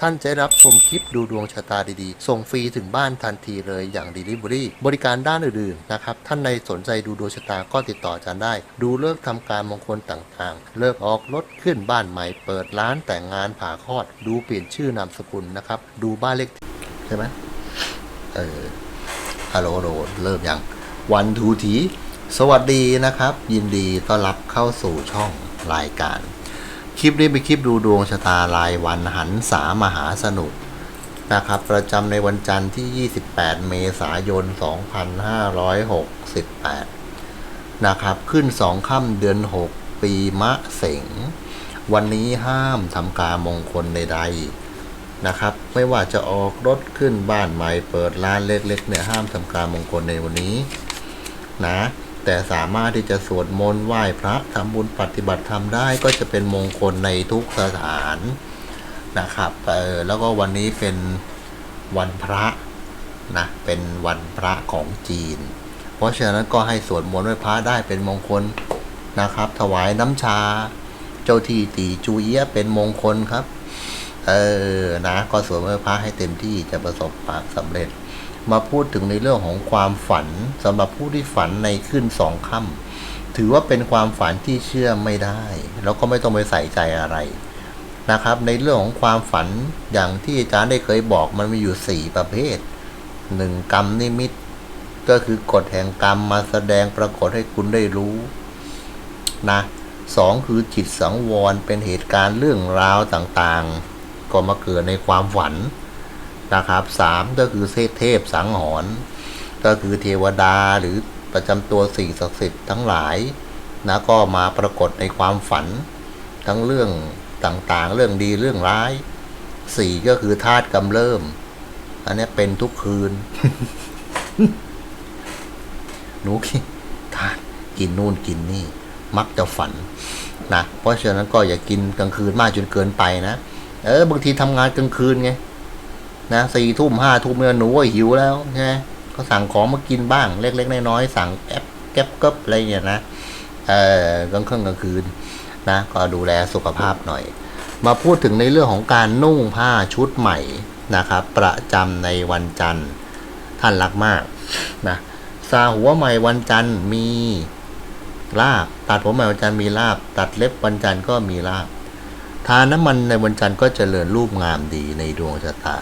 ท่านจะรับชมคลิปดูดวงชะตาดีๆ ส่งฟรีถึงบ้านทันทีเลยอย่าง Delivery บริการด้านอื่นๆนะครับ ท่านในสนใจดูดวงชะตาก็ติดต่ออาจารย์ได้ ดูเลิกษ์ทำการมงคลต่างๆ เลิกออกรถขึ้นบ้านใหม่ เปิดร้านแต่งงานผ่าคลอด ดูเปลี่ยนชื่อนามสกุลนะครับ ดูบ้านเลขใช่ไหมเออฮัลโหลฮัลโหลเริ่มยังวันทูทีสวัสดีนะครับ ยินดีต้อนรับเข้าสู่ช่องรายการ คลิปนี้เป็นคลิปดูดวงชะตารายวันหันสามหาสนุกนะครับ ประจำในวันจันทร์ที่ 28 เมษายน 2568 นะครับ ขึ้น 2 ค่ำเดือน 6 ปีมะเสง วันนี้ห้ามทำการมงคลใดๆนะครับ ไม่ว่าจะออกรถขึ้นบ้านใหม่เปิดร้านเล็กๆเนี่ยห้ามทำการมงคลในวันนี้นะ แต่สามารถที่จะสวดมนต์ไหว้พระทำบุญปฏิบัติธรรมได้ก็จะเป็นมงคลในทุกสถานนะครับเออแล้วก็วันนี้เป็นวันพระนะเป็นวันพระของจีน เพราะฉะนั้นก็ให้สวดมนต์ไหว้พระได้เป็นมงคลนะครับ ถวายน้ำชา เจ้าที่ตีจูเอียะเป็นมงคลครับ เออนะ ก็สวดมนต์พระให้เต็มที่จะประสบความสำเร็จ มาพูดถึงในเรื่องของความฝันสำหรับผู้ที่ฝันในขึ้นสองค่ำถือว่าเป็นความฝันที่เชื่อไม่ได้ แล้วก็ไม่ต้องไปใส่ใจอะไรนะครับ ในเรื่องของความฝันอย่างที่อาจารย์ได้เคยบอกมันมีอยู่สี่ประเภทหนึ่งกรรมนิมิต ก็คือกฎแห่งกรรมมาแสดงปรากฏให้คุณได้รู้นะสองคือจิตสังวรเป็นเหตุการณ์เรื่องราวต่างๆ ก็มาเกิดในความฝัน นะครับสามก็คือเทพสังหรณ์ก็คือเทวดาหรือประจำตัวสิ่งศักดิ์สิทธิ์ทั้งหลายนะก็มาปรากฏในความฝันทั้งเรื่องต่างๆ เรื่องดีเรื่องร้ายสี่ก็คือธาตุกำเริมอันนี้เป็นทุกคืน หนูคิดทานกินนู่นกินนี่ มักจะฝันนะเพราะฉะนั้นก็อย่ากินกลางคืนมากจนเกินไปนะ เออบางทีทำงานกลางคืนไง นะสี่ทุ่มห้าทุ่มเนี่ยหนูก็หิวแล้วใช่ไหมก็สั่งของมากินบ้าง เล็กๆน้อยๆสั่งแอปแก๊บกับอะไรอย่างเงี้ยนะเออกลางคืนกลางคืนนะก็ดูแลสุขภาพหน่อย มาพูดถึงในเรื่องของการนุ่งผ้าชุดใหม่นะครับ ประจำในวันจันทร์ท่านรักมากนะซาหัวใหม่วันจันทร์มีลาบตัดผมใหม่วันจันทร์มีลาบ ตัดเล็บวันจันทร์ก็มีลาบทานน้ำมันในวันจันทร์ก็เจริญรูปงามดีในดวงชะตา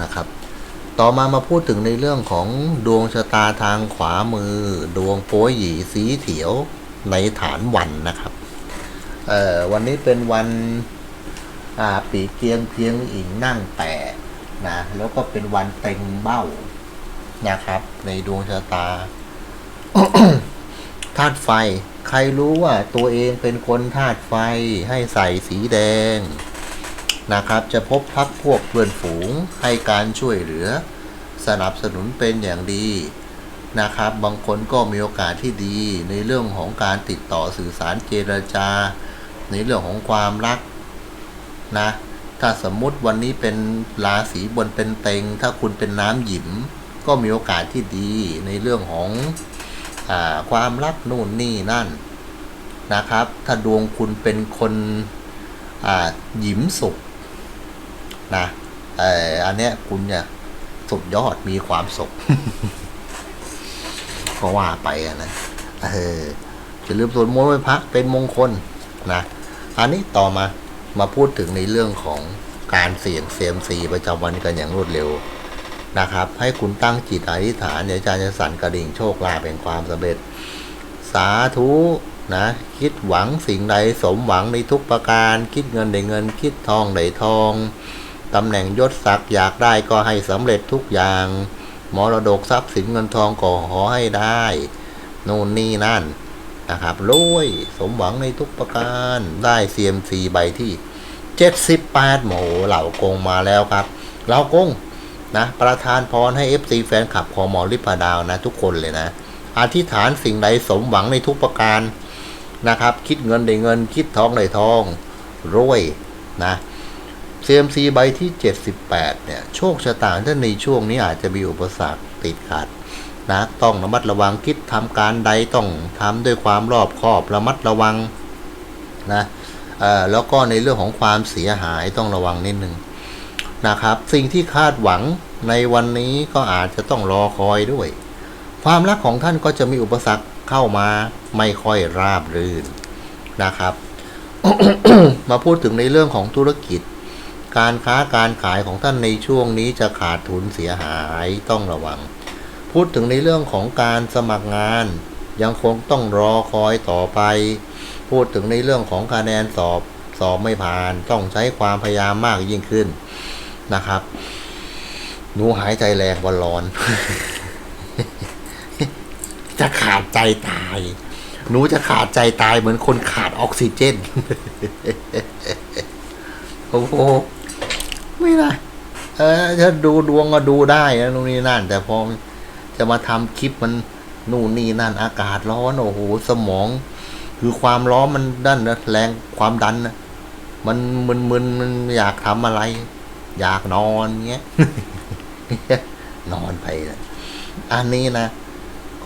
นะครับ ต่อมามาพูดถึงในเรื่องของดวงชะตาทางขวามือ ดวงโป้ยหยีสีเขียวในฐานวันนะครับเอ่อวันนี้เป็นวันปีเกียงเพียงอิงนั่งแปะนะแล้วก็เป็นวันเต็งเบ้านะครับ ในดวงชะตาธาตุไฟ ใครรู้ว่าตัวเองเป็นคนธาตุไฟให้ใส่สีแดง นะครับ จะพบพักพวกเพื่อนฝูงให้การช่วยเหลือ สนับสนุนเป็นอย่างดีนะครับ บางคนก็มีโอกาสที่ดีในเรื่องของการติดต่อสื่อสารเจรจา ในเรื่องของความรักนะถ้าสมมุติวันนี้เป็นราศีบนเป็นเต็ง ถ้าคุณเป็นน้ำหยิม ก็มีโอกาสที่ดีในเรื่องของอความรักนู่นนี่นั่นนะครับ ถ้าดวงคุณเป็นคนหยิมสุข นะเอออันเนี้ยคุณเนี่ยสุดยอดมีความสุขก็ว่าไปอะนะเออจะลืมสวดมนต์ไหว้พระเป็นมงคลนะ อันนี้ต่อมามาพูดถึงในเรื่องของการเสี่ยงเซียมซีประจำวันกันอย่างรวดเร็วนะครับ ให้คุณตั้งจิตอธิษฐานเดี๋ยวอาจารย์จะสั่นกระดิ่งโชคลาภเป็นความสำเร็จ สาธุนะ คิดหวังสิ่งใดสมหวังในทุกประการ คิดเงินได้เงิน คิดทองได้ทอง ตำแหน่งยศศักดิ์อยากได้ก็ให้สำเร็จทุกอย่าง มรดกทรัพย์สินเงินทองก็ขอให้ได้ นู่นนี่นั่นนะครับรวยสมหวังในทุกประการได้เซียมซีใบที่เจ็ดสิบแปดโหเหล่ากงมาแล้วครับเหล่ากงนะประธานพรให้ FC แฟนคลับของหมอลิปดาวนะ ทุกคนเลยนะ อธิษฐานสิ่งใดสมหวังในทุกประการนะครับ คิดเงินได้เงิน คิดทองได้ทองรวยนะ CMC ใบที่ 78 เนี่ย โชคชะตาท่านในช่วงนี้อาจจะมีอุปสรรคติดขัดนะต้องระมัดระวังคิดทำการใดต้องทำด้วยความรอบคอบระมัดระวังนะแล้วก็ในเรื่องของความเสียหายต้องระวังนิดนึงนะครับ สิ่งที่คาดหวังในวันนี้ก็อาจจะต้องรอคอยด้วย ความรักของท่านก็จะมีอุปสรรคเข้ามาไม่ค่อยราบรื่นนะครับ มาพูดถึงในเรื่องของธุรกิจ การค้าการขายของท่านในช่วงนี้จะขาดทุนเสียหายต้องระวัง พูดถึงในเรื่องของการสมัครงาน ยังคงต้องรอคอยต่อไป พูดถึงในเรื่องของคะแนนสอบสอบไม่ผ่านต้องใช้ความพยายามมากยิ่งขึ้นนะครับ หนูหายใจแรงวันร้อน จะขาดใจตาย หนูจะขาดใจตายเหมือนคนขาดออกซิเจน โอ้โห ไม่ได้ เออถ้าดูดวงก็ดูได้นะนู่นนี่นั่น แต่พอจะมาทำคลิปมันนู่นนี่นั่นอากาศร้อนโอ้โหสมอง คือความร้อนมันดันนะแรงความดันนะมันมึนมึนมันอยากทำอะไร อยากนอนเงี้ยนอนไปนะอันนี้นะ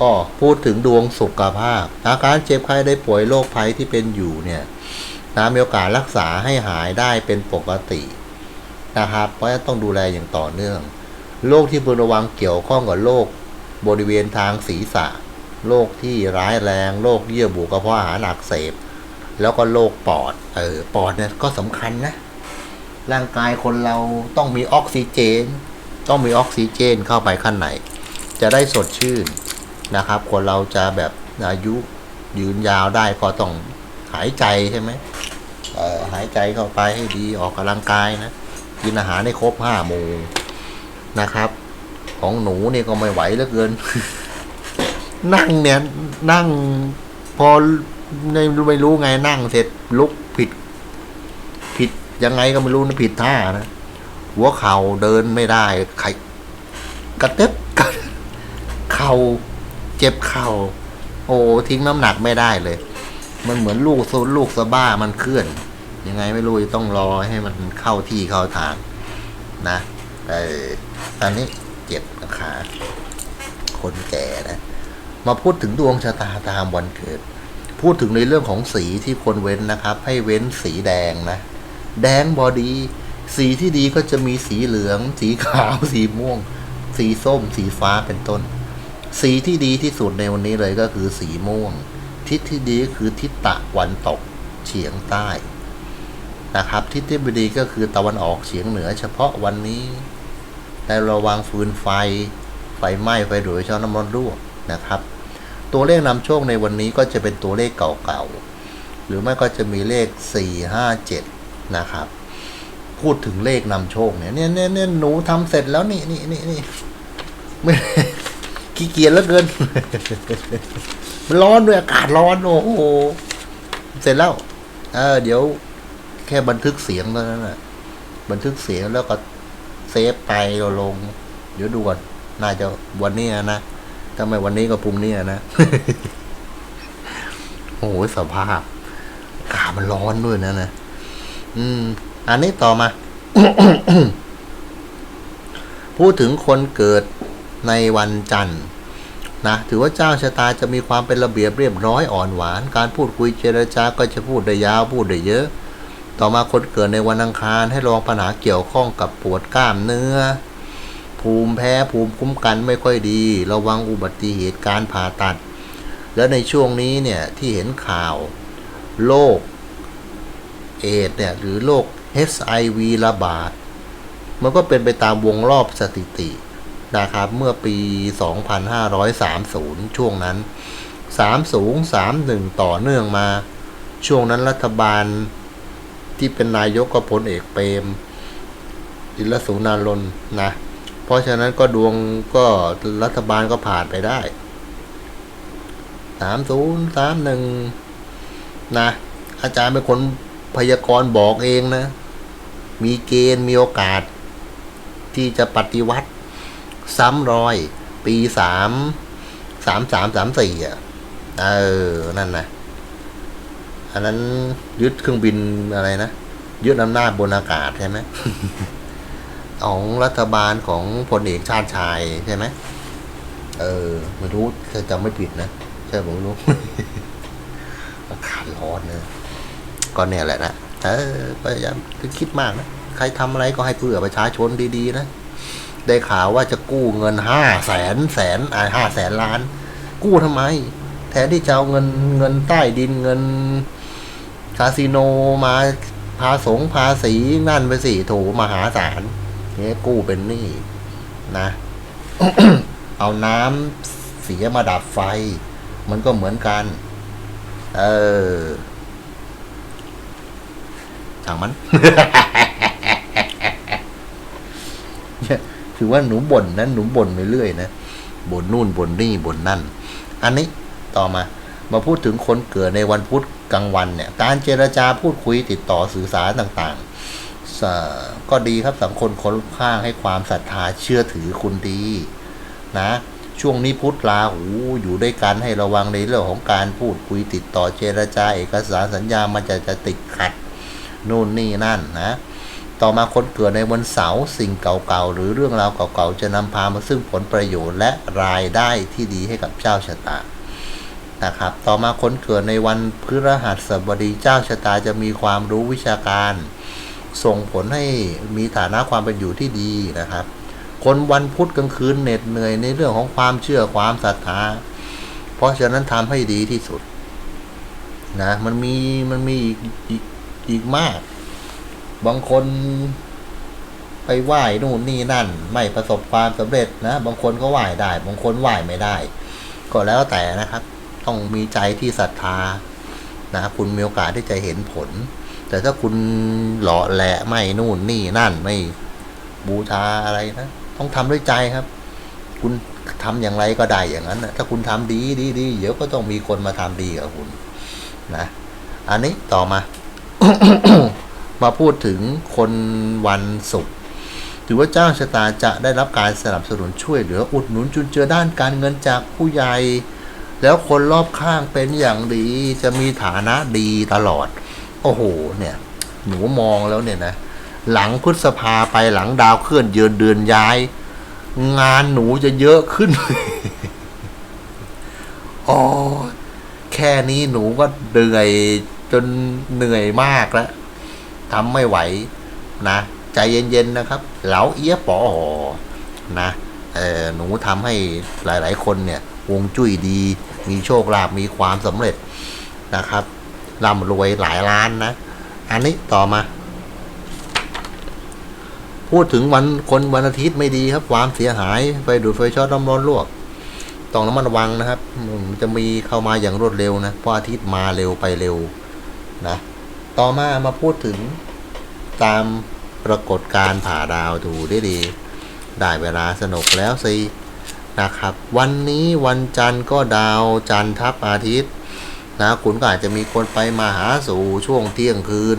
ก็พูดถึงดวงสุขภาพ อาการเจ็บไข้ได้ป่วยโรคภัยที่เป็นอยู่เนี่ยนะมีโอกาสรักษาให้หายได้เป็นปกติ นะครับ เพราะฉะต้องดูแลอย่างต่อเนื่อง โรคที่พึงระวังเกี่ยวข้องกับโรคบริเวณทางศีรษะ โรคที่ร้ายแรง โรคเยื่อบุกระเพาะอาหารอักเสบ แล้วก็โรคปอด เออ ปอดเนี่ยก็สำคัญนะ ร่างกายคนเราต้องมีออกซิเจน ต้องมีออกซิเจนเข้าไปข้างในจะได้สดชื่นนะครับ คนเราจะแบบอายุยืนยาวได้ก็ต้องหายใจใช่ไหมหายใจเข้าไปให้ดีออกกำลังกายนะ กินอาหารให้ครบห้าโมงนะครับ ของหนูเนี่ยก็ไม่ไหวเหลือเกิน นั่งเนี่ยนั่งพอในไม่รู้ไงนั่งเสร็จลุกผิด ผิดยังไงก็ไม่รู้นะผิดท่านะหัวเข่าเดินไม่ได้ไขกระเต็บกระเข่าเจ็บเข่า โอ้ทิ้งน้ำหนักไม่ได้เลย มันเหมือนลูกโซลูกสะบ้ามันเคลื่อน ยังไงไม่รู้จะต้องรอให้มันเข้าที่เข้าทางนะเออตอนนี้เจ็บนะคะคนแก่นะ มาพูดถึงดวงชะตาตามวันเกิด พูดถึงในเรื่องของสีที่ควรเว้นนะครับ ให้เว้นสีแดงนะ แดงบอดี สีที่ดีก็จะมีสีเหลือง สีขาว สีม่วง สีส้ม สีฟ้าเป็นต้น สีที่ดีที่สุดในวันนี้เลยก็คือสีม่วง ทิศที่ดีก็คือทิศตะวันตกเฉียงใต้ นะครับ ทิศที่ไม่ดีก็คือตะวันออกเฉียงเหนือ เฉพาะวันนี้แต่ระวังฟืนไฟ ไฟไหม้ไฟดูดช่าน้ำร้อนรั่วนะครับ ตัวเลขนำโชคในวันนี้ก็จะเป็นตัวเลขเก่าๆหรือไม่ก็จะมีเลข 4 5 7 นะครับ พูดถึงเลขนำโชคเนี่ยเนี่ยเนี่ยหนูทำเสร็จแล้วนี่นี่นี่นี่ไม่ขี้เกียจแล้วเกิน มันร้อนด้วยอากาศร้อนโอ้โห เสร็จแล้ว เออ เดี๋ยว แค่บันทึกเสียงเท่านั้นแหละบันทึกเสียงแล้วก็เซฟไปเราลง เดี๋ยวดูก่อนน่าจะวันนี้นะถ้าไมวันนี้ก็พุ่งนี้นะโอ้โหสภาพอากาศมันร้อนด้วยนะนะอืม อันนี้ต่อมา พูดถึงคนเกิดในวันจันทร์นะถือว่าเจ้าชะตาจะมีความเป็นระเบียบเรียบร้อยอ่อนหวาน การพูดคุยเจรจาก็จะพูดได้ยาวพูดได้เยอะ ต่อมาคนเกิดในวันอังคารให้ระวังปัญหาเกี่ยวข้องกับปวดกล้ามเนื้อ ภูมิแพ้ภูมิคุ้มกันไม่ค่อยดี ระวังอุบัติเหตุการผ่าตัด แล้วในช่วงนี้เนี่ยที่เห็นข่าวโรคเอดเนี่ยหรือโรค HIV ระบาด มันก็เป็นไปตามวงรอบสถิตินะครับเมื่อปี 2530 ช่วงนั้น30 31 ต่อเนื่องมา ช่วงนั้นรัฐบาล ที่เป็นนายกก็พลเอกเปรม อิรสุนารนนะ เพราะฉะนั้นก็ดวงก็รัฐบาลก็ผ่านไปได้30 31นะ อาจารย์เป็นคนพยากรณ์บอกเองนะ มีเกณฑ์มีโอกาส ที่จะปฏิวัติ ซ้ำรอย ปีสามสามสามสามสี่อะ เออ นั่นนะ อันนั้นยึดเครื่องบินอะไรนะยึดอำนาจบนอากาศใช่ไหมของรัฐบาลของพลเอกชาติชายใช่ไหมเออไม่รู้ถ้าจำไม่ผิดนะใช่ผมไม่รู้อากาศร้อนเนอะก็เนี่ยแหละนะเออพยายามคือคิดมากนะใครทำอะไรก็ให้เพื่อประชาชนดีๆนะได้ข่าวว่าจะกู้เงินห้าแสนแสนอ่าห้าแสนล้าน กู้ทำไม แทนที่จะเอาเงินเงินใต้ดินเงิน คาสิโนมาภาสงภาษีนั่นไปสิโถมหาศาลเนี่ยกู้เป็นหนี้นะ เอาน้ำเสียมาดับไฟ มันก็เหมือนกัน เออช่างมันถือว่าหนูบ่นนะหนูบ่นไปเรื่อยนะบ่นนู่นบ่นนี่บ่นนั่น อันนี้ต่อมา มาพูดถึงคนเกิดในวันพุธกลางวันเนี่ยการเจรจาพูดคุยติดต่อสื่อสารต่างๆ ก็ดีครับสังคมคนข้างให้ความศรัทธาเชื่อถือคุณดีนะช่วงนี้พุทธลาหูอยู่ด้วยกันให้ระวังในเรื่องของการพูดคุยติดต่อเจรจาเอกสารสัญญามันจะจะติดขัดนู่นนี่นั่นนะต่อมาคนเกิดในวันเสาร์สิ่งเก่าๆ หรือเรื่องราวเก่าๆ จะนำพามาซึ่งผลประโยชน์และรายได้ที่ดีให้กับเจ้าชะตา นะครับ ต่อมาคนเกิดในวันพฤหัสบดีเจ้าชะตาจะมีความรู้วิชาการ ส่งผลให้มีฐานะความเป็นอยู่ที่ดีนะครับ คนวันพุธกลางคืนเหน็ดเหนื่อยในเรื่องของความเชื่อความศรัทธา เพราะฉะนั้นทำให้ดีที่สุดนะมันมีมันมีอีกอีกอีกมาก บางคนไปไหว้นู่นนี่นั่น ไม่ประสบความสำเร็จนะ บางคนก็ไหว้ได้ บางคนไหว้ไม่ได้ ก็แล้วแต่นะครับ ต้องมีใจที่ศรัทธานะคุณมีโอกาสที่จะเห็นผล แต่ถ้าคุณหล่อแหละไม่นู่นนี่นั่นไม่บูชาอะไรนะต้องทำด้วยใจครับ คุณทำอย่างไรก็ได้อย่างนั้นนะถ้าคุณทำดีดีดีเดี๋ยวก็ต้องมีคนมาทำดีกับคุณนะ อันนี้ต่อมา มาพูดถึงคนวันศุกร์ถือว่าเจ้าชะตาจะได้รับการสนับสนุนช่วยเหลืออุดหนุนจุนเจือด้านการเงินจากผู้ใหญ่ แล้วคนรอบข้างเป็นอย่างดี จะมีฐานะดีตลอด โอ้โห เนี่ย หนูมองแล้วเนี่ยนะ หลังพฤษภาไปหลังดาวเคลื่อนเยือนเดือนย้าย งานหนูจะเยอะขึ้นอ๋อแค่นี้หนูก็เหนื่อยจนเหนื่อยมากแล้วทำไม่ไหวนะ ใจเย็นๆนะครับ เหลาเอี้ยปอนะ หนูทำให้หลาย ๆ คนเนี่ย วงจุ้ยดี มีโชคลาภมีความสำเร็จนะครับร่ำรวยหลายล้านนะ อันนี้ต่อมา พูดถึงวันคนวันอาทิตย์ไม่ดีครับ ความเสียหายไฟดูดไฟช็อตน้ำร้อนลวกต้องระมัดระวังนะครับมันจะมีเข้ามาอย่างรวดเร็วนะเพราะอาทิตย์มาเร็วไปเร็วนะต่อมามาพูดถึงตามปรากฏการผ่าดาวดูได้ดี ได้เวลาสนุกแล้วสินะครับ วันนี้วันจันทร์ก็ดาวจันทร์ทับอาทิตย์นะคุณก็อาจจะมีคนไปมาหาสู่ช่วงเที่ยงคืน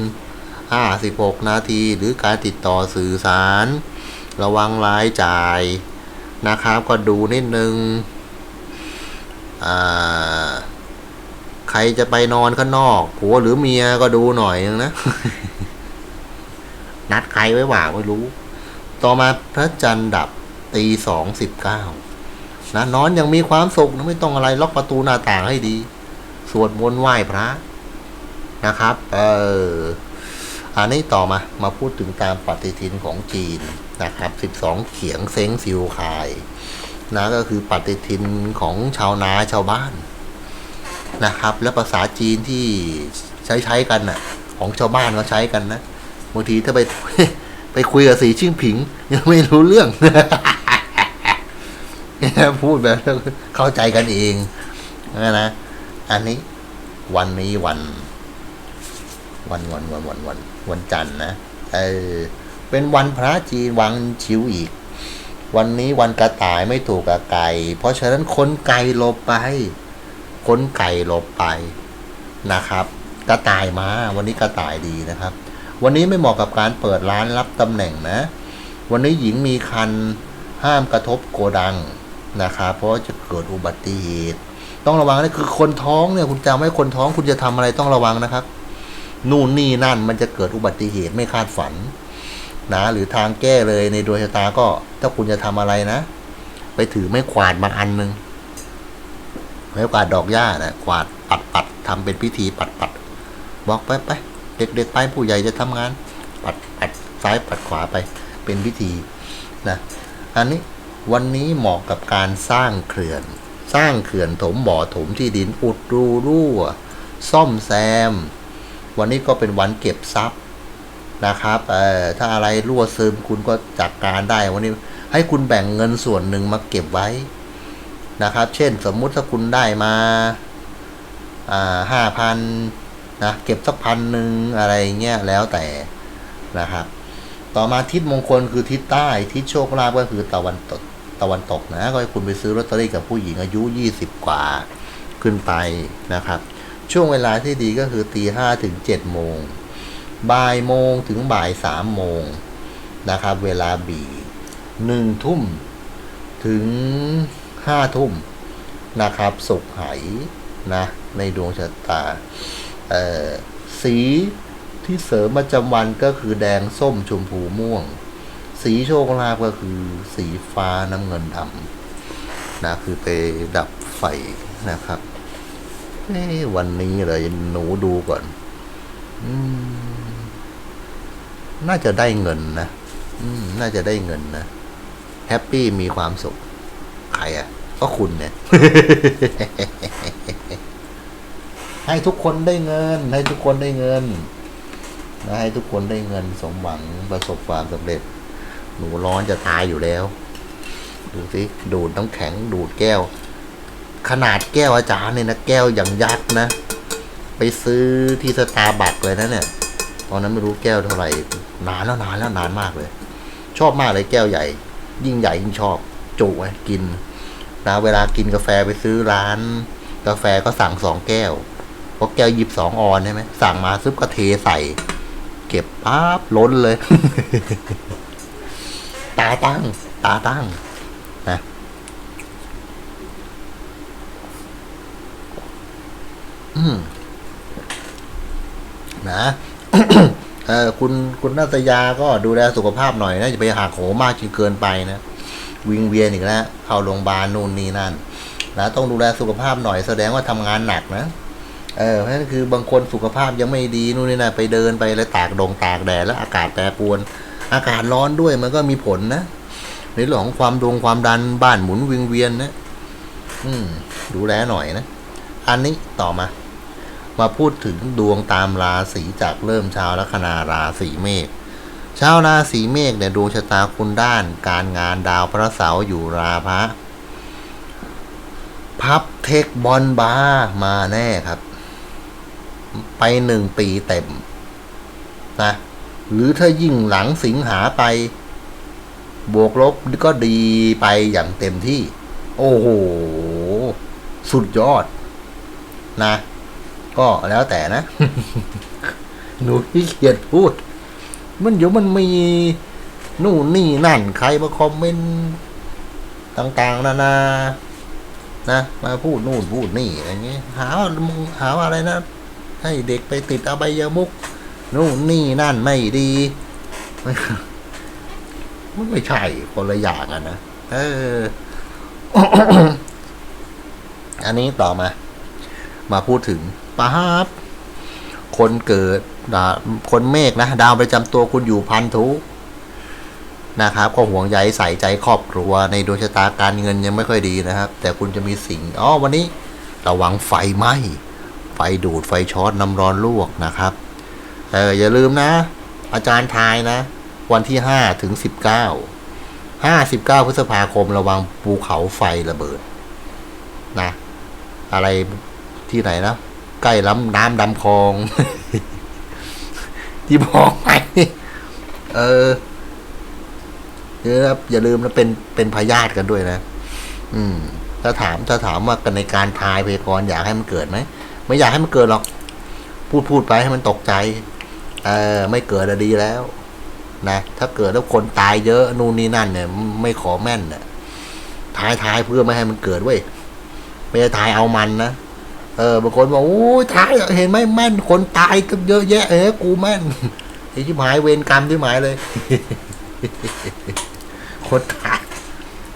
56 นาทีหรือการติดต่อสื่อสาร ระวังรายจ่ายนะครับก็ดูนิดนึงใครจะไปนอนข้างนอกผัวหรือเมียก็ดูหน่อยนึงนะ นัดใครไว้ว่าไม่รู้ ต่อมาพระจันทร์ดับตีสองสิบเก้านะนอนยังมีความสุขนะไม่ต้องอะไรล็อกประตูหน้าต่างให้ดี สวดมนต์ไหว้พระนะครับ เอออันนี้ต่อมามาพูดถึงตามปฏิทินของจีนนะครับ 12 เขียงเซ้งซิวคายนะก็คือปฏิทินของชาวนาชาวบ้านนะครับ และภาษาจีนที่ใช้ใช้กันน่ะ ของชาวบ้านเขาใช้กันนะบางทีถ้าไป ไปคุยกับสีชิ่งผิง ยังไม่รู้เรื่องพูดแบบเข้าใจกันเองนะนะ อันนี้วันนี้วัน วันวันวันวันวันวันจันทร์นะเออเป็นวันพระจีนวังชิวอีก วันนี้วันกระต่ายไม่ถูกกับไก่ เพราะฉะนั้นคนไก่หลบไป คนไก่หลบไปนะครับ กระต่ายมา วันนี้กระต่ายดีนะครับ วันนี้ไม่เหมาะกับการเปิดร้านรับตำแหน่งนะ วันนี้หญิงมีคันห้ามกระทบโกดังนะครับเพราะจะเกิดอุบัติเหตุต้องระวังนะคือคนท้องเนี่ยคุณจำไว้คนท้องคุณจะทำอะไรต้องระวังนะครับ นู่นนี่นั่นมันจะเกิดอุบัติเหตุไม่คาดฝันนะหรือทางแก้เลยในดวงชะตาก็ ถ้าคุณจะทำอะไรนะ ไปถือไม้ขวาดมาอันหนึ่งไม้กวาดดอกหญ้านะกวาดปัดปัดทำเป็นพิธีปัดปัดบอกไปไป เด็กๆไปผู้ใหญ่จะทำงาน ปัดปัดซ้ายปัดขวาไปเป็นพิธีนะอันนี้วันนี้เหมาะกับการสร้างเขื่อน สร้างเขื่อนถมบ่อถมที่ดินอุดรูรั่ว ซ่อมแซม วันนี้ก็เป็นวันเก็บทรัพย์นะครับเอ่อถ้าอะไรรั่วซึมคุณก็จัดการได้วันนี้ให้คุณแบ่งเงินส่วนหนึ่งมาเก็บไว้นะครับ เช่นสมมุติถ้าคุณได้มาอ่าห้าพัน นะเก็บสักพันหนึ่งอะไรเงี้ยแล้วแต่นะครับต่อมาทิศมงคลคือทิศใต้ ทิศโชคลาภก็คือตะวันตกตะวันตกนะ ก็ให้คุณไปซื้อลอตเตอรี่กับผู้หญิงอายุ 20 กว่าขึ้นไปนะครับ ช่วงเวลาที่ดีก็คือตีห้าถึงเจ็ดโมงบ่ายโมงถึงบ่ายสามโมงนะครับ เวลาบีหนึ่งทุ่มถึงห้าทุ่มนะครับสุขไหนะในดวงชะตา สีที่เสริมประจำวันก็คือแดงส้มชมพูม่วง สีโชคลาภก็คือสีฟ้าน้ำเงินดำนะคือไปดับไฟนะครับเอ้วันนี้เลยหนูดูก่อนอน่าจะได้เงินนะน่าจะได้เงินนะแฮปปี้มีความสุข ใครอะ ก็คุณเนี่ย ให้ทุกคนได้เงิน ให้ทุกคนได้เงินนะให้ทุกคนได้เงินสมหวังประสบความสำเร็จ หนูร้อนจะตายอยู่แล้ว ดูสิดูดน้ำแข็งดูดแก้ว ขนาดแก้วอาจารย์เนี่ยนะแก้วอย่างยักษ์นะ ไปซื้อที่สตาร์บัคเลยนะเนี่ย ตอนนั้นไม่รู้แก้วเท่าไหร่นานแล้วนานแล้วนานมากเลย ชอบมากเลยแก้วใหญ่ ยิ่งใหญ่ยิ่งชอบจุไว้กินนะเวลากินกาแฟไปซื้อร้าน กาแฟก็สั่งสองแก้ว เพราะแก้วหยิบสองออนใช่ไหมสั่งมาซึบก็เทใส่ เก็บปั๊บล้นเลย ตาตั้ง ตาตั้งนะอืมนะเออคุณคุณนาตยาก็ดูแลสุขภาพหน่อยนะอย่าไปหักโหมมากจนเกินไปนะวิงเวียนอีกแล้วเข้าโรงพยาบาลนู่นนี่นั่นนะต้องดูแลสุขภาพหน่อยแสดงว่าทำงานหนักนะ เออเพราะฉะนั้นคือบางคนสุขภาพยังไม่ดีนู่นนี่นั่นไปเดินไปแล้วตากดงตากแดดแล้วอากาศแปรปรวน อากาศร้อนด้วยมันก็มีผลนะในเรื่องของความดวงความดันบ้านหมุนวิงเวียนนะ อืมดูแลหน่อยนะ อันนี้ต่อมา มาพูดถึงดวงตามราศีจากเริ่มชาวลัคนาราศีเมษชาวราศีเมษเนี่ยดวงชะตาคุณด้าน การงานดาวพระเสาร์อยู่ราพะพับเทคบอลบาร์มาแน่ครับ ไปหนึ่งปีเต็มนะหรือถ้ายิ่งหลังสิงหาไป บวกลบก็ดีไปอย่างเต็มที่ โอ้โห สุดยอด นะ ก็แล้วแต่นะ หนูที่เกียดพูด มันเดี๋ยวมันมี นู่นนี่นั่น ใครมาคอมเมนต์ต่าง ๆ นานานะ มาพูดนู่นพูดนี่อะไรเงี้ยหาว่ามึงหาว่าอะไรนะ ให้เด็กไปติดอบายมุกนู่นนี่นั่นไม่ดีมันไม่ใช่คนละอย่างอะนะเออ อันนี้ต่อมา มาพูดถึงป๊าบคนเกิดดาคนเมฆนะดาวประจำตัวคุณอยู่พันธุนะครับ ก็ห่วงใยใส่ใจครอบครัว ในดวงชะตาการเงินยังไม่ค่อยดีนะครับ แต่คุณจะมีสิ่งอ๋อวันนี้ระวังไฟไหม้ ไฟดูดไฟช็อตน้ำร้อนลวกนะครับเอออย่าลืมนะ อาจารย์ทายนะ วันที่ห้าถึงสิบเก้าห้าสิบเก้าพฤษภาคมระวังภูเขาไฟระเบิดนะอะไรที่ไหนนะ ใกล้ล้ำน้ำดำคลอง ที่บอกไปเออนะครับอย่าลืมนะเป็นเป็นพยาธิกันด้วยนะ อืม ถ้าถามถ้าถามว่ากันในการทายพยากรณ์อยากให้มันเกิดไหม ไม่อยากให้มันเกิดหรอก พูดพูดไปให้มันตกใจ เออ ไม่เกิดอะดีแล้ว นะ ถ้าเกิดแล้วคนตายเยอะ นู่นนี่นั่นเนี่ย ไม่ขอแม่นเนี่ยทายทายเพื่อไม่ให้มันเกิดเว้ย ไม่ได้ทายเอามันนะ เออบางคนบอกโอ้ยทายเห็นไหมแม่น คนตายก็เยอะแยะ เออ กูแม่นไอ้ที่หมายเวรกรรมที่หมายเลย คนตาย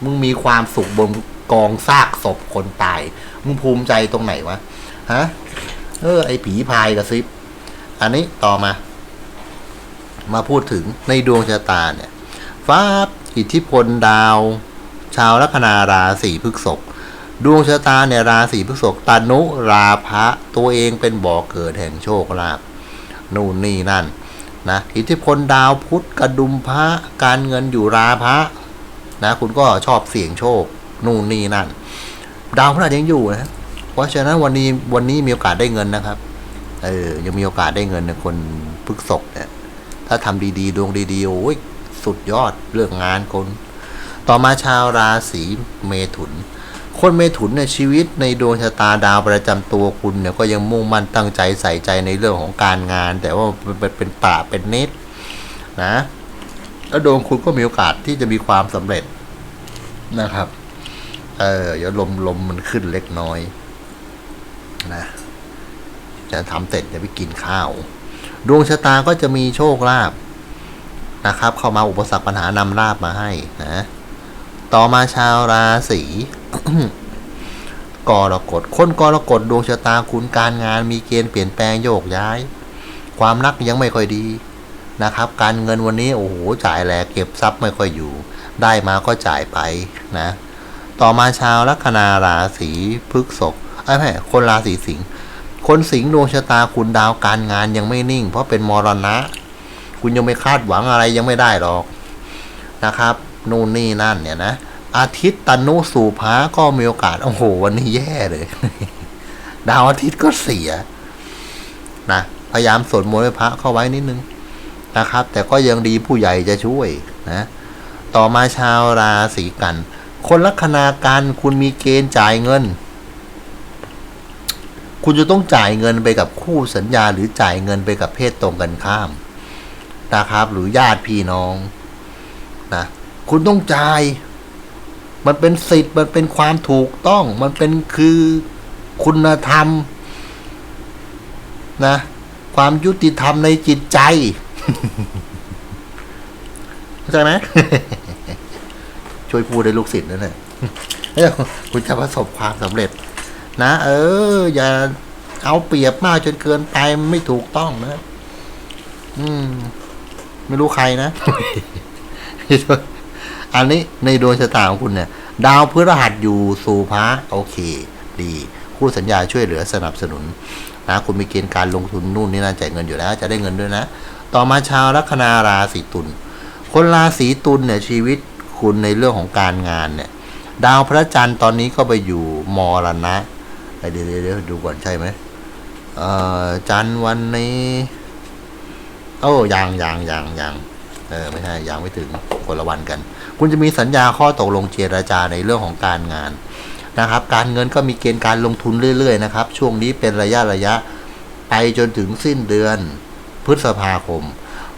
มึงมีความสุขบนกองซากศพคนตาย มึงภูมิใจตรงไหนวะ ฮะเออ ไอผีพายกระซิบ อันนี้ต่อมา มาพูดถึงในดวงชะตาเนี่ยฟ้าอิทธิพลดาว ชาวลัคนาราศีพฤษภดวงชะตาเนี่ยราศีพฤษภตานุราพะตัวเองเป็นบ่อเกิดแห่งโชคลาภนู่นนี่นั่นนะอิทธิพลดาวพุธกระดุมพระการเงินอยู่ราพะนะคุณก็ชอบเสี่ยงโชค นู่นนี่นั่น ดาวพฤหัสยังอยู่นะ เพราะฉะนั้นวันนี้วันนี้มีโอกาสได้เงินนะครับ เออ ยังมีโอกาสได้เงินในคนพฤกษกเนี่ย ถ้าทำดีๆ ดวงดีๆ โอ้ยสุดยอดเรื่องงานคน ต่อมาชาวราศีเมถุน คนเมถุนเนี่ยชีวิตในดวงชะตาดาวประจำตัวคุณเนี่ยก็ยังมุ่งมั่นตั้งใจใส่ใจในเรื่องของการงาน แต่ว่าเป็นเป็นป่าเป็นเนตนะแล้วดวงคุณก็มีโอกาสที่จะมีความสำเร็จนะครับ เออเดี๋ยวลมลมมันขึ้นเล็กน้อย นะจะทำเสร็จจะไปกินข้าว ดวงชะตาก็จะมีโชคลาภนะครับ เข้ามาอุปสรรคปัญหานำลาบมาให้นะต่อมาชาวราศีกรกฎคนกรกฎดวงชะตาคุณการงานมีเกณฑ์เปลี่ยนแปลงโยกย้าย ความรักยังไม่ค่อยดีนะครับ การเงินวันนี้โอ้โหจ่ายแหลกเก็บทรัพย์ไม่ค่อยอยู่ ได้มาก็จ่ายไปนะ ต่อมาชาวลัคนาราศีพฤกษภ ไอ้ยไม่คนราศีสิงห์คนสิงห์ดวงชะตาคุณดาวการงานยังไม่นิ่ง เพราะเป็นมรณะ คุณยังไม่คาดหวังอะไรยังไม่ได้หรอกนะครับนู่นนี่นั่นเนี่ยนะอาทิตย์ตันุสู่พระก็มีโอกาส โอ้โห วันนี้แย่เลย ดาวอาทิตย์ก็เสียนะพยายามสวดมนต์ให้พระเข้าไว้นิดนึงนะครับ แต่ก็ยังดีผู้ใหญ่จะช่วยนะ ต่อมาชาวราศีกัน คนลัคนาการคุณมีเกณฑ์จ่ายเงิน คุณจะต้องจ่ายเงินไปกับคู่สัญญาหรือจ่ายเงินไปกับเพศตรงกันข้ามนะครับ หรือญาติพี่น้องนะคุณต้องจ่าย มันเป็นสิทธิ์มันเป็นความถูกต้อง มันเป็นคือคุณธรรมนะความยุติธรรมในจิตใจเข้าใจไหมช่วยพูดให้ลูกศิษย์นั่นแหละเอ้ยคุณจะประสบความสำเร็จ นะ เออ อย่าเอาเปรียบมากจนเกินไปไม่ถูกต้องนะ อืม ไม่รู้ใครนะ อันนี้ในดวงชะตาของคุณเนี่ย ดาวพฤหัสอยู่สู่พระโอเค ดีคู่สัญญาช่วยเหลือสนับสนุนนะคุณมีเกณฑ์การลงทุนนู่นนี่นั่นจ่ายเงินอยู่แล้ว จะได้เงินด้วยนะ ต่อมาชาวลัคนาราศีตุลคนราศีตุลเนี่ยชีวิตคุณในเรื่องของการงานเนี่ย ดาวพระจันทร์ตอนนี้ก็ไปอยู่มรณะ เอ้ยเดี๋ยวเดี๋ยวดูก่อนใช่ไหมเอ่อจันวันนี้โอ้ยังยังยังยังเออไม่ใช่ยังไม่ถึงคนละวันกัน คุณจะมีสัญญาข้อตกลงเจรจาในเรื่องของการงานนะครับ การเงินก็มีเกณฑ์การลงทุนเรื่อยๆนะครับ ช่วงนี้เป็นระยะระยะไปจนถึงสิ้นเดือนพฤษภาคม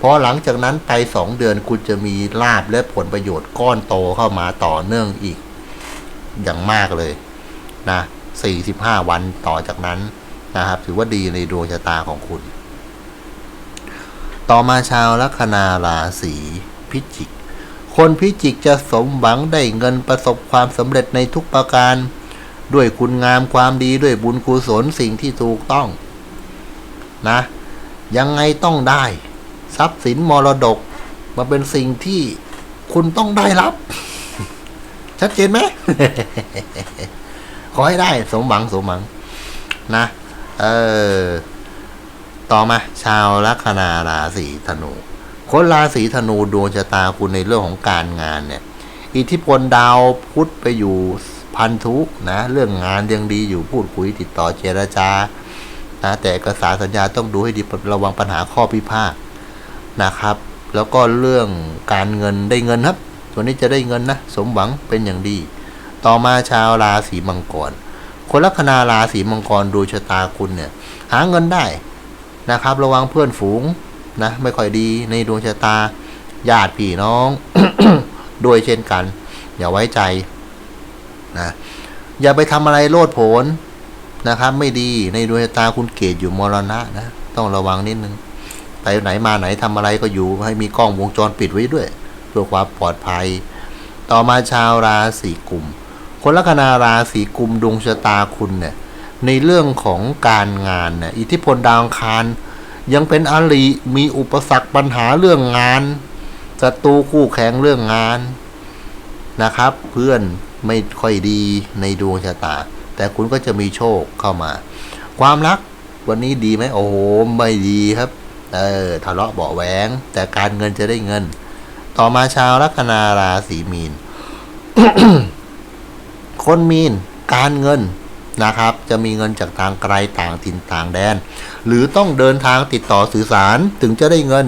พอหลังจากนั้นไปสองเดือนคุณจะมีลาบและผลประโยชน์ก้อนโตเข้ามาต่อเนื่องอีกอย่างมากเลยนะ 45 วันต่อจากนั้นนะครับ ถือว่าดีในดวงชะตาของคุณ ต่อมาชาวลัคนาราศีพิจิก คนพิจิกจะสมหวังได้เงินประสบความสำเร็จในทุกประการ ด้วยคุณงามความดีด้วยบุญกุศลสิ่งที่ถูกต้อง นะ ยังไงต้องได้ ทรัพย์สินมรดกมาเป็นสิ่งที่คุณต้องได้รับ ชัดเจนไหม ขอให้ได้สมหวังสมหวังนะ เออ ต่อมา ชาวลัคนาราศีธนู คนราศีธนูดวงชะตาคุณในเรื่องของการงานเนี่ย อิทธิพลดาวพุธไปอยู่พันธุนะ เรื่องงานยังดีอยู่พูดคุยติดต่อเจรจานะแต่เอกสารสัญญาต้องดูให้ดีระวังปัญหาข้อพิพาทนะครับ แล้วก็เรื่องการเงินได้เงินครับวันนี้จะได้เงินนะ สมหวังเป็นอย่างดี ต่อมาชาวราศีมังกร คนลัคนาราศีมังกรดูชะตาคุณเนี่ย หาเงินได้นะครับ ระวังเพื่อนฝูงนะไม่ค่อยดีในดวงชะตาญาติพี่น้องด้วยเช่นกัน อย่าไว้ใจนะอย่าไปทำอะไรโลดโผนนะครับ ไม่ดีในดวงชะตาคุณเกตอยู่มรณะนะต้องระวังนิดนึงไปไหนมาไหนทำอะไรก็อยู่ให้มีกล้องวงจรปิดไว้ด้วยเพื่อความปลอดภัย ต่อมาชาวราศีกุม คนลัคนาราศีกุมดวงชะตาคุณเนี่ยในเรื่องของการงานเนี่ยอิทธิพลดาวังคารยังเป็นอริมีอุปสรรคปัญหาเรื่องงานศัตรูคู่แข่งเรื่องงานนะครับ เพื่อนไม่ค่อยดีในดวงชะตา แต่คุณก็จะมีโชคเข้ามา ความรักวันนี้ดีไหมโอ้โหไม่ดีครับ เออทะเลาะเบาแหวง แต่การเงินจะได้เงิน ต่อมาชาวลัคนาราศีมีน คนมีนการเงินนะครับ จะมีเงินจากทางไกลต่างถิ่นต่างแดน หรือต้องเดินทางติดต่อสื่อสารถึงจะได้เงิน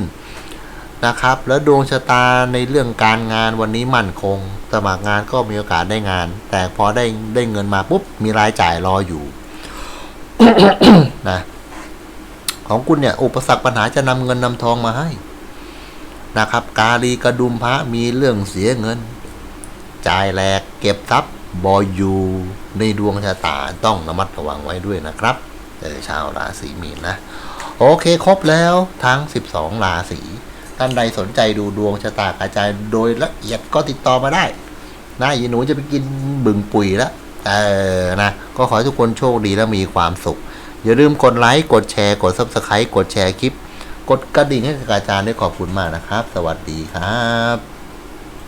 นะครับ แล้วดวงชะตาในเรื่องการงานวันนี้มั่นคง สมัครงานก็มีโอกาสได้งาน แต่พอได้ได้เงินมาปุ๊บมีรายจ่ายรออยู่นะของคุณเนี่ยอุปสรรคปัญหาจะนำเงินนำทองมาให้นะครับ กาลีกระดุมพระมีเรื่องเสียเงิน จ่ายแหลกเก็บทรัพย์ บอยู่ในดวงชะตาต้องระมัดระวังไว้ด้วยนะครับเออชาวราศีมีนนะโอเคครบแล้วทั้ง 12 ราศีท่านใดสนใจดูดวงชะตากระจายโดยละเอียดก็ติดต่อมาได้นะยีหนูจะไปกินบึงปุ๋ยแล้วเออนะก็ขอให้ทุกคนโชคดีและมีความสุข อย่าลืมกดไลค์กดแชร์กด Subscribe กดแชร์คลิป กดกระดิ่งให้กับอาจารย์ด้วยขอบคุณมากนะครับ สวัสดีครับ